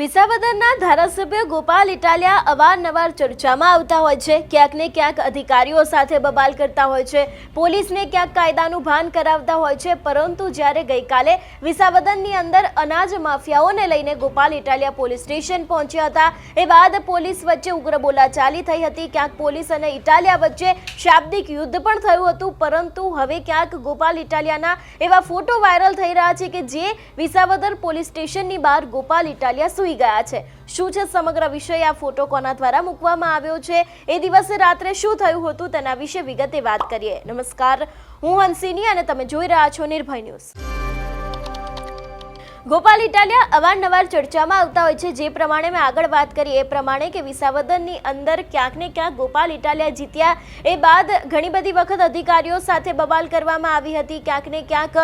વિસાવદરના ધારાસભ્ય ગોપાલ ઇટાલિયા અવારનવાર ચર્ચામાં આવતા હોય છે. ક્યાંક ને ક્યાંક અધિકારીઓ સાથે બબાલ કરતા હોય છે. પોલીસને ક્યાંક કાયદાનું ભાન કરાવતા હોય છે. પરંતુ જ્યારે ગઈકાલે વિસાવદનની અંદર અનાજ માફિયાઓને લઈને ગોપાલ ઇટાલિયા પોલીસ સ્ટેશન પહોંચ્યા હતા, એ બાદ પોલીસ વચ્ચે ઉગ્ર બોલાચાલી થઈ હતી. ક્યાંક પોલીસ અને ઇટાલિયા વચ્ચે શાબ્દિક યુદ્ધ પણ થયું હતું. પરંતુ હવે ક્યાંક ગોપાલ ઇટાલિયાના એવા ફોટો વાયરલ થઈ રહ્યા છે કે જે વિસાવદર પોલીસ સ્ટેશનની બહાર ગોપાલ ઇટાલિયા સૂઈ ગયા છે. શું છે સમગ્ર વિષય? આ ફોટો કોના દ્વારા મૂકવામાં આવ્યો છે? એ દિવસે રાત્રે શું થયું હતું? તેના વિશે વિગતે વાત કરીએ. નમસ્કાર. હું હંસિની અને તમે જોઈ રહ્યા છો નિર્ભય ન્યૂઝ. ગોપાલ ઇટાલિયા અવારનવાર ચર્ચામાં આવતા હોય છે. જે પ્રમાણે મેં આગળ વાત કરી, એ પ્રમાણે કે વિસાવદનની અંદર ક્યાંક ને ક્યાંક ગોપાલ ઇટાલિયા જીત્યા. એ બાદ ઘણી બધી વખત અધિકારીઓ સાથે બબાલ કરવામાં આવી હતી. ક્યાંક ને ક્યાંક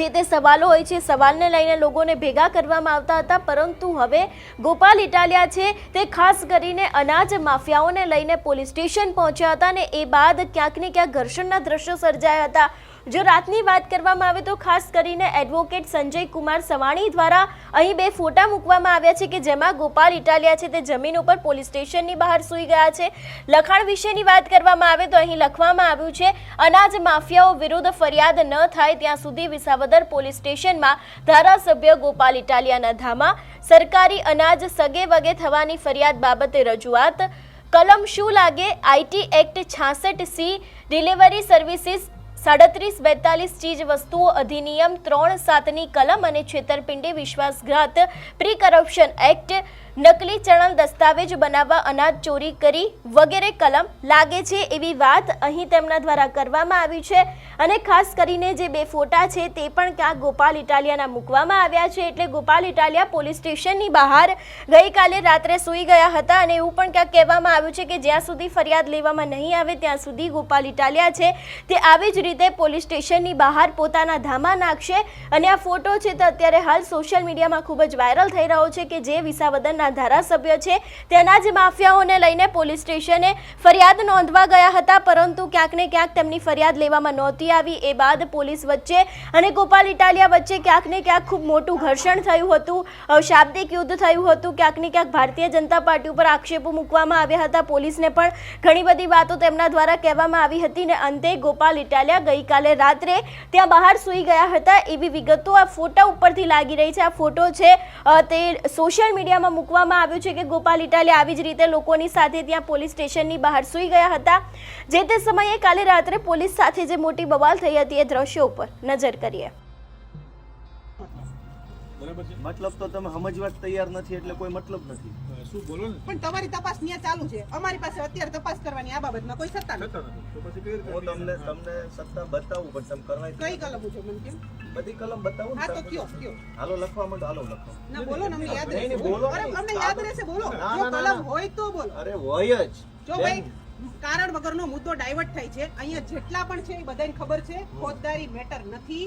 જે તે સવાલો હોય છે, સવાલને લઈને લોકોને ભેગા કરવામાં આવતા હતા. પરંતુ હવે ગોપાલ ઇટાલિયા છે તે ખાસ કરીને અનાજ માફિયાઓને લઈને પોલીસ સ્ટેશન પહોંચ્યા હતા અને એ બાદ ક્યાંક ને ક્યાંક ઘર્ષણના દ્રશ્યો સર્જાયા હતા. જો રાતની વાત કરવામાં આવે તો ખાસ કરીને એડવોકેટ સંજય કુમાર સવાણી દ્વારા અહીં બે ફોટા મૂકવામાં આવ્યા છે કે જેમાં ગોપાલ ઇટાલિયા છે તે જમીન ઉપર પોલીસ સ્ટેશનની બહાર સૂઈ ગયા છે. લખાણ વિશેની વાત કરવામાં આવે તો અહીં લખવામાં આવ્યું છે, અનાજ માફિયાઓ વિરુદ્ધ ફરિયાદ ન થાય ત્યાં સુધી વિસાવદર પોલીસ સ્ટેશનમાં ધારાસભ્ય ગોપાલ ઇટાલિયાના ધામા. સરકારી અનાજ સગે વગે થવાની ફરિયાદ બાબતે રજૂઆત. કલમ શું લાગે? આઈટી એક્ટ છાસઠ સી, ડિલિવરી સર્વિસીસ સાડત્રીસ બેતાલીસ ચીજ વસ્તુઓ અધિનિયમ ત્રણ સાતની કલમ અને છેતરપિંડી વિશ્વાસઘાત પ્રી કરપ્શન એક્ટ, નકલી ચલણ દસ્તાવેજ બનાવવા, અનાજ ચોરી કરી વગેરે કલમ લાગે છે એવી વાત અહીં તેમના દ્વારા કરવામાં આવી છે અને ખાસ કરીને જે બે ફોટા છે તે પણ ક્યાંક ગોપાલ ઇટાલિયાના મૂકવામાં આવ્યા છે એટલે ગોપાલ ઇટાલિયા પોલીસ સ્ટેશનની બહાર ગઈકાલે રાત્રે સૂઈ ગયા હતા અને એવું પણ ક્યાંક કહેવામાં આવ્યું છે કે જ્યાં સુધી ફરિયાદ લેવામાં નહીં આવે ત્યાં સુધી ગોપાલ ઇટાલિયા છે તે આવી જ રીતે પોલીસ સ્ટેશનની બહાર પોતાના ધામા નાખશે. અને આ ફોટો છે તે અત્યારે હાલ સોશિયલ મીડિયામાં ખૂબ જ વાયરલ થઈ રહ્યો છે કે જે વિસાવદનના ધારાસભ્ય છે તેના જ માફિયાઓને લઈને પોલીસ સ્ટેશને ફરિયાદ નોંધવા ગયા હતા, પરંતુ ક્યાંક ને ક્યાંક તેમની ફરિયાદ લેવામાં નહોતી આવી. એ બાદ પોલીસ વચ્ચે અને ગોપાલ ઇટાલિયા વચ્ચે ક્યાંક ને ક્યાંક ખૂબ મોટું ઘર્ષણ થયું હતું શાબ્દિક યુદ્ધ થયું હતું. ક્યાંક ને ક્યાંક ભારતીય જનતા પાર્ટી ઉપર આક્ષેપો મૂકવામાં આવ્યા હતા. પોલીસને પણ ઘણી બધી વાતો તેમના દ્વારા કહેવામાં આવી હતી ને અંતે ગોપાલ ઇટાલિયા ગઈકાલે રાત્રે ત્યાં બહાર સૂઈ ગયા હતા. એવી વિગતો આ ફોટા ઉપરથી લાગી રહી છે. આ ફોટો છે તે સોશિયલ મીડિયામાં મૂકવામાં આવ્યું છે કે ગોપાલ ઇટાલે આવી જ રીતે લોકોની સાથે ત્યાં પોલીસ સ્ટેશનની બહાર સૂઈ ગયા હતા. જે તે સમયે કાલે રાત્રે પોલીસ સાથે જે મોટી બવાલ થઈ હતી એ દ્રશ્યો ઉપર નજર કરીએ. મતલબ તો તમે સમજવા તૈયાર નથી, એટલે કોઈ મતલબ નથી. શું બોલો ને? પણ તમારી તપાસ ન્યા ચાલુ છે. અમારી પાસે અત્યારે તપાસ કરવાની આ બાબતમાં કોઈ સત્તા નથી. તો પછી કઈ રીતે હું તમને તમને સત્તા બતાવું પણ તમે કરવા કઈ કલમ છે મને કેમ? બધી કલમ બતાવું હા તો કયો કયો? હાલો લખવા માંડો હાલો લખો. ના બોલો ને અમને યાદ રહેશે. બોલો અરે અમને યાદ રહેશે બોલો. જો કલમ હોય તો બોલો. અરે હોય જ. જો ભાઈ કારણ વગરનો મુદ્દો ડાયવર્ટ થાય છે. અહીંયા જેટલા પણ છે એ બધાને ખબર છે. ફોજદારી મેટર નથી.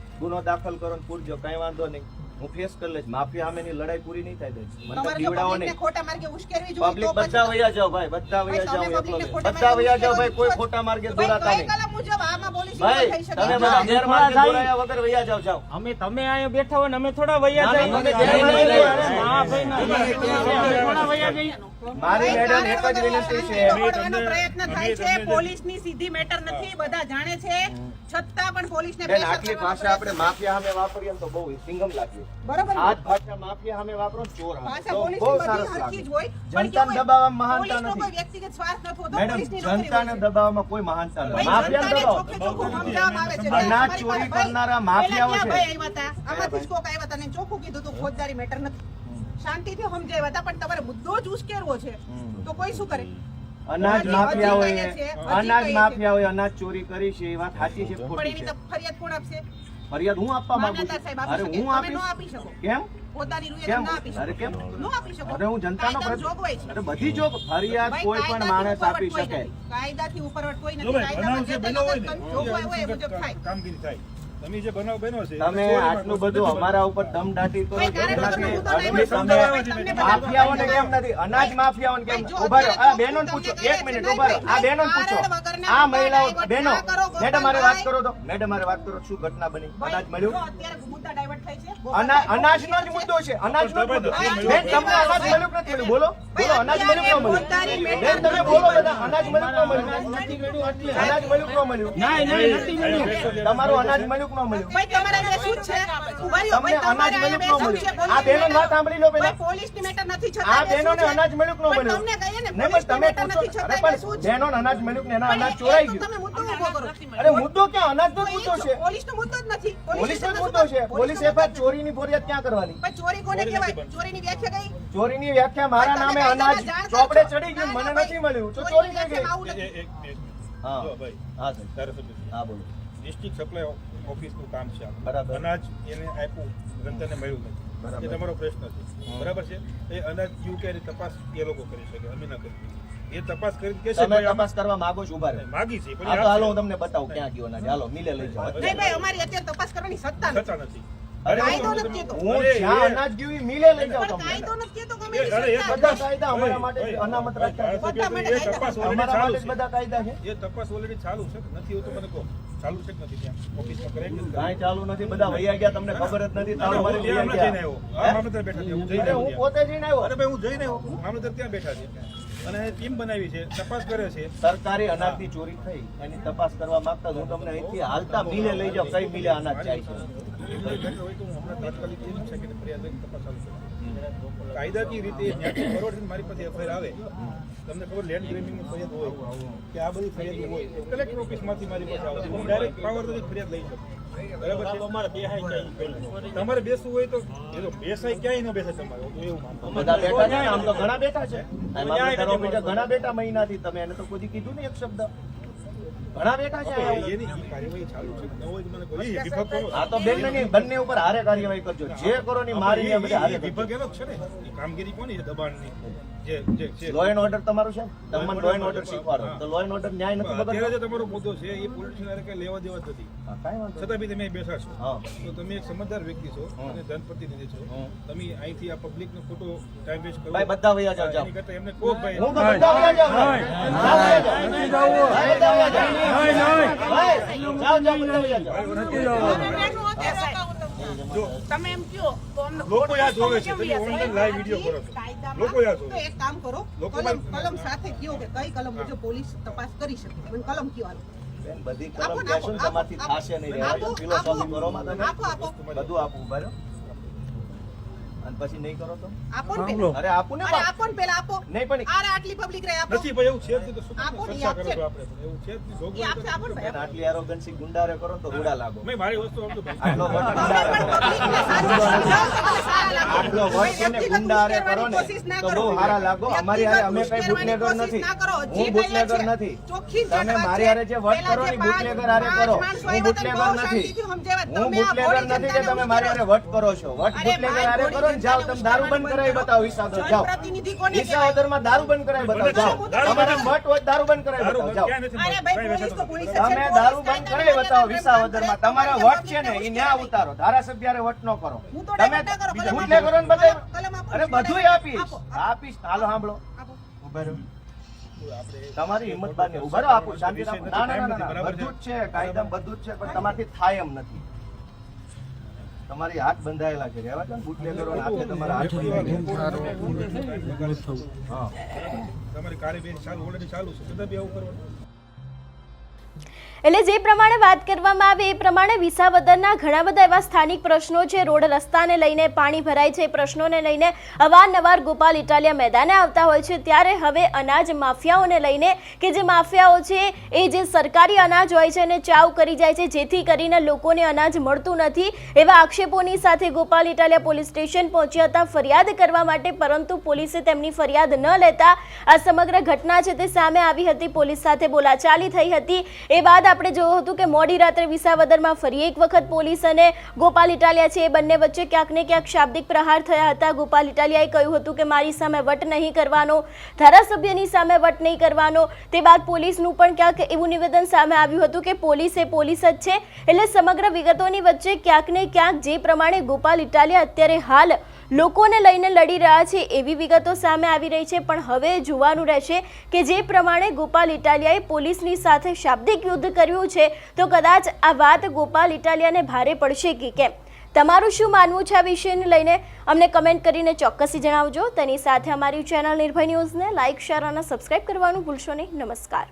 ગુનો દાખલ કરો ને પૂરજો કઈ વાંધો નહીં. હું ફેસ કરી લઈશ. માફિયા સામેની લડાઈ પૂરી નહીં થાય મને પબ્લિકને નહીં. ખોટા માર્ગે ઉશ્કેરવી જોઈએ પબ્લિક બધા વયા જાઓ ભાઈ બધા વયા જાઓ એકલો બધા વયા જાઓ ભાઈ કોઈ ખોટા માર્ગે દોરાતા નહીં. ભાઈ તમે જાય. દોરાયા વગર વયા જાઓ જાઓ. અમે તમે અહીંયા બેઠા હોય ને અમે થોડા વૈયા ભાઈ, થોડા વૈયા જઈએ. મારી મેડમ એક જ વિનંતી છે. અમે પ્રયત્ન થાય છે. પોલીસની સીધી મેટર નથી. બધા જાણે છે. છતાં પણ પોલીસને બેન આટલી ભાષા આપણે માફિયા સામે વાપરીએ તો બહુ સિંગમ લાગ્યું બરાબર આ ભાષા માફિયા સામે વાપરો ચોર ભાષા તો પોલીસની બહુ બધી સરસ જ લાગે. હોય. જનતાને દબાવવામાં મહાનતા નથી. કોઈ વ્યક્તિગત સ્વાર્થ નથી હોતો, મેડમ પોલીસની જનતાને દબાવવામાં કોઈ મહાનતા નથી. માફિયા દબાવો. ના ચોરી કરનારા માફિયાઓ છે. આમાંથી કોક આવ્યા તને ચોખ્ખું કીધું હતું ફોજદારી મેટર નથી. શાંતિથી સમજાવ્યા હતા પણ તમારે મુદ્દો જ ઉશ્કેરવો છે. તો કોઈ શું કરે? અનાજ માફિયા હોય અનાજ માફિયા હોય અનાજ ચોરી કરી છે એ વાત સાચી છે પણ ખોટી એની છે. તો ફરિયાદ કોણ આપશે? ફરિયાદ હું આપવા માંગુ છું? આપી અરે શકે. હું આપી શકો. કેમ? પોતાની રૂએ ના આપી અરે કેમ? ન આપી શકો. અરે હું જનતાનો જોગવાઈ છે. અરે બધી જોગ ફરિયાદ કોઈ પણ માણસ આપી શકે. કાયદાથી ઉપરવટ કોઈ નથી. કાયદામાં જે જે તે બન્યો હોય લગત ને, જોગવાઈ હોય એ મુજબ થાય. કામગીરી થાય. તમે જે બનાવ બન્યો છે તમે આટલું બધું અમારા ઉપર દમ દાટી બધા માફિયાઓને કેમ નથી? અનાજ માફિયાઓને કેમ? ઊભા રહો. આ બહેનોને તો પૂછો. એક મિનિટ ઊભા આ બહેનોને પૂછો. આ મહિલાઓ બેનો બહેનો મેડમ મારે વાત કરો તો મેડમ મારે વાત કરો શું ઘટના બની અનાજ મળ્યું અત્યારે મુદ્દા ડાયવર્ટ થાય છે અનાજનો જ મુદ્દો છે અનાજનો જ મુદ્દો બેન તમને અનાજ મળ્યું કે નથી મળ્યું બોલો બોલો અનાજ મળ્યું કે ન મળ્યું બેન તમે બોલો બધા અનાજ મળ્યું કે ન મળ્યું અનાજ મળ્યું કે ન મળ્યું ના ના નથી મળ્યું તમારું અનાજ મળ્યું કે ન મળ્યું ભાઈ તમારા જે શું છે તમને અનાજ મળ્યું કે ન? મળ્યું આ બેનો ના સાંભળી લો પેલા પોલીસની મેટર નથી છતાં આ બેનો ને અનાજ મળ્યું કે ન મળ્યું તમને કહીએ ને, નહીં પણ તમે મેટર નથી અરે છતાં પણ શું છે? અનાજ મળ્યું કે એના અનાજ ચોરાઈ ગયું તમે મુદ્દો ઊભો કરો. અરે મુદ્દો ક્યાં? અનાજનો તો જ એ મુદ્દો છે. પોલીસનો મુદ્દો જ નથી. પોલીસનો મુદ્દો છે. પોલીસ એફઆઈઆર ચોરીની ફરિયાદ ક્યાં કરવાની? ભાઈ, ચોરી કોને કહેવાય? ચોરીની વ્યાખ્યા કઈ? ચોરીની વ્યાખ્યા મારા નામે અનાજ ચોપડે ચડી ગયું મને નથી મળ્યું. તો ચોરી થઈ ગઈ. વ્યાખ્યામાં આવું એ- નથી. એ- એક- હા. ભાઈ હા સર. હા બોલો. ડિસ્ટ્રિક્ટ સપ્લાય ઓફિસનું કામ છે. બરાબર. અનાજ એને આપ્યું જનતાને મળ્યું નથી. એ તમારો પ્રશ્ન છે. બરાબર છે? એ અનાજ યુ કે તપાસ એ લોકો કરી શકે અમે ના કરી એ તપાસ કરી કે તમે તપાસ કરવા માંગો છો ઊભા રહે. માંગી છે પણ હાલો હું તમને બતાવું ક્યાં ગયો ના હાલો મિલે લઈ જાઓ. નહીં ભાઈ અમારી અત્યારે તપાસ કરવાની સત્તા નથી. નથી. અરે, કાયદો નથી કહેતો. હું જ્યાં અનાજ ગયું મિલે લઈ જાઓ તમને કાયદો નથી કહેતો કે અમે એ- એની અરે, એ સત્તા બધા નથી. કાયદા અમારા માટે અનામત રાખ્યા બધા માટે તપાસ અમારા ચાલુ માટે છે. બધા કાયદા છે. એ તપાસ ઓલરેડી ચાલુ છે. નથી એવું તો મને કહો. ચાલુ છે કે નથી ત્યાં? ઓફિસમાં કરાય કે નથી? કાંઈ ચાલુ નથી. બધા વૈયા ગયા તમને ખબર જ નથી. હું મારી જઈને આવ્યો. મામલતદાર બેઠા છે. હું જઈને આવ્યો હું પોતે જઈને આવ્યો. અરે ભાઈ હું જઈને આવ્યો. મામલતદાર ત્યાં બેઠા છે. અને ટીમ બનાવી છે તપાસ કરે છે. સરકારી અનાજની ચોરી થઈ એની તપાસ કરવા માંગતા હું તમને અહીંથી હાલતા મિલે લઈ જાઓ કઈ મિલે અનાજ જાય છે. તો. કાયદાકીય રીતે જ્યાંથી મારી પાસે એફઆઈઆર આવે તમને ખબર લેન્ડ ગ્રેબિંગની ફરિયાદ હોય કે આ બધી ફરિયાદ હોય તો કલેક્ટર ઓફિસમાંથી મારી પાસે આવે. હું ડાયરેક્ટ પાવરથી ફરિયાદ લઈ શકું. બરાબર તમારે બેસવું હોય તો એ તો બેસાય ક્યાંય ન બેસે તમારે તો એવું બધા બેઠા છે આમ તો ઘણા બેઠા છે. ઘણા બેઠા મહિનાથી તમે એને તો કોઈ કીધું ને એક શબ્દ? ઘણા બેઠા છે એની કાર્યવાહી ચાલુ છે ન હોય મને કોઈ વિભાગ કરો આ તો બેન ઉપર હારે કાર્યવાહી કરજો. જે કરો ની મારી ને બધે હારે વિભાગ એનો છે ને. કામગીરી કોની છે દબાણની? જે જે છે લો એન્ડ ઓર્ડર તમારું છે? તમે તમને લો એન્ડ ઓર્ડર શીખવાડો. તો લો એન્ડ ઓર્ડર ન્યાય નથી બગડતો? જે તમારો મુદ્દો છે એ પોલીસવાળા કઈ લેવા દેવા જ નથી. કાઈ કાંઈ વાંધો છતાં બી તમે બેસા બેઠા છો. હા. તો તમે એક સમજદાર વ્યક્તિ છો. અને જનપ્રતિનિધિ છો. તમે અહીંથી આ પબ્લિક નો ખોટો ટાઈમ વેસ્ટ કરો. ભાઈ બધા વયા જાવ જાવ કરતા એમને કોક ભાઈ હું તો બધા વયા જાવ ભાઈ. જાવ. ભાઈ, જાઓ. ભાઈ, જાવ. જાવ બધા વયા જાઓ. જો. તમે એમ કહો તો અમને લોકો આ જોવે છે તમે ઓનલાઈન લાઈવ વીડિયો કરો છો. લોકો આ જોવે તો એક કામ કરો કલમ કલમ સાથે કયો કે કઈ કલમ મુજબ પોલીસ તપાસ કરી શકે? મને કલમ કયો. બધી કલમ ને, કહેશો ને આપો, તમારથી થાશે નહીં આપો, રહેવા દો. ફિલોસોફી કરો માં તમે આપો આપો. બધું આપવું બરાબર? પછી નહીં કરો તો? આપો ને પેલા. અરે આપો ને અરે આપો ને પેલા આપો. નહીં પણ અરે આટલી પબ્લિક રહે આપો. નથી ભાઈ એવું છે તો શું આપો ને. છો આપણે એવું છે જ નહીં. આપો આપો ને ભાઈ. આટલી એરોગન્સી ગુંડારે કરો તો રૂડા લાગો. મેં મારી વસ્તુ આપતો ભાઈ. આટલો વટ ગુંડારે. આટલો વટ ને. ગુંડારે કરો ને તો બહુ હારા લાગો. અમારી હારે અમે કઈ બુટલેગર નથી. કરો. હું બુટલેગર નથી. તમે મારી. હારે જે વટ કરો ને બુટલેગર હારે કરો. હું બુટલેગર નથી. હું તમે બુટલેગર નથી કે તમે મારી હારે વટ કરો છો. વટ બુટલેગર હારે કરો ને જાઓ તમે દારૂ બંધ કરાવી બતાવો વિસાવદર જાઓ. જનપ્રતિનિધિ માં દારૂ બંધ કરાવી બતાવો. જાઓ. દારૂ તમારા બંધ- હોય દારૂ બંધ કરાવી બતાવો. જાઓ. તમે દારૂ બંધ કરાવી બતાવો વિસાવદરમાં તમારા વટ છે ને એ ન્યા ઉતારો. ધારાસભ્ય વટ ન કરો. તમે ડાયવર્ટ કરો, ને બધે અરે બધું આપીશ. આપીશ. હાલો સાંભળો ઊભા તમારી હિંમત બાદ ઊભા રહો. આપું. શાંતિ ના બધું જ છે. કાયદા બધું જ છે પણ તમારથી થાય એમ નથી. તમારી હાથ બંધાયેલા છે. રહેવા દો ને બુટલે કરો ને હાથે તમારા હાથ તમારી કાર્યવાહી ચાલુ ઓલરેડી ચાલુ છે. છતાં બી આવું કરવાનું. એટલે જે પ્રમાણે વાત કરવામાં આવે એ પ્રમાણે વિસાવદરના ઘણા બધા એવા સ્થાનિક પ્રશ્નો છે. રોડ રસ્તાને લઈને પાણી ભરાય છે. એ પ્રશ્નોને લઈને અવારનવાર ગોપાલ ઇટાલિયા મેદાને આવતા હોય છે. ત્યારે હવે અનાજ માફિયાઓને લઈને કે જે માફિયાઓ છે એ જે સરકારી અનાજ હોય છે એને ચાવ કરી જાય છે. જેથી કરીને લોકોને અનાજ મળતું નથી એવા આક્ષેપોની સાથે ગોપાલ ઇટાલિયા પોલીસ સ્ટેશન પહોંચ્યા હતા. ફરિયાદ કરવા માટે પરંતુ પોલીસે તેમની ફરિયાદ ન લેતા આ સમગ્ર ઘટના છે તે સામે આવી હતી. પોલીસ સાથે બોલાચાલી થઈ હતી. એ બાદ આપણે જોયું હતું કે મોડી રાત્રે વિસાવદરમાં ફરી એક વખત પોલીસ અને ગોપાલ ઇટાલિયા છે. એ બંને વચ્ચે ક્યાંક ને ક્યાંક શાબ્દિક પ્રહાર થયા હતા. ગોપાલ ઇટાલિયાએ કહ્યું હતું કે મારી સામે વટ નહીં કરવાનો, ધારાસભ્યની સામે વટ નહીં કરવાનો. તે બાદ પોલીસનું પણ ક્યાંક એવું નિવેદન સામે આવ્યું હતું કે પોલીસ એ પોલીસ જ છે. એટલે સમગ્ર વિગતોની વચ્ચે ક્યાંક ને ક્યાંક જે પ્રમાણે ગોપાલ ઇટાલિયા અત્યારે હાલ લોકોને લઈને લડી રહ્યા છે એવી વિગતો સામે આવી રહી છે, પણ હવે જોવાનું રહેશે કે જે પ્રમાણે ગોપાલ ઇટાલિયાએ પોલીસની સાથે શાબ્દિક યુદ્ધ કર્યું છે, તો કદાચ આ વાત ગોપાલ ઇટાલિયાને ભારે પડશે કે કેમ? તમારું શું માનવું છે આ વિષયને લઈને? અમને કમેન્ટ કરીને ચોક્કસથી જણાવજો. તેની સાથે અમારી ચેનલ નિર્ભય ન્યૂઝને લાઇક, શેર અને સબસ્ક્રાઇબ કરવાનું ભૂલશો નહીં. નમસ્કાર.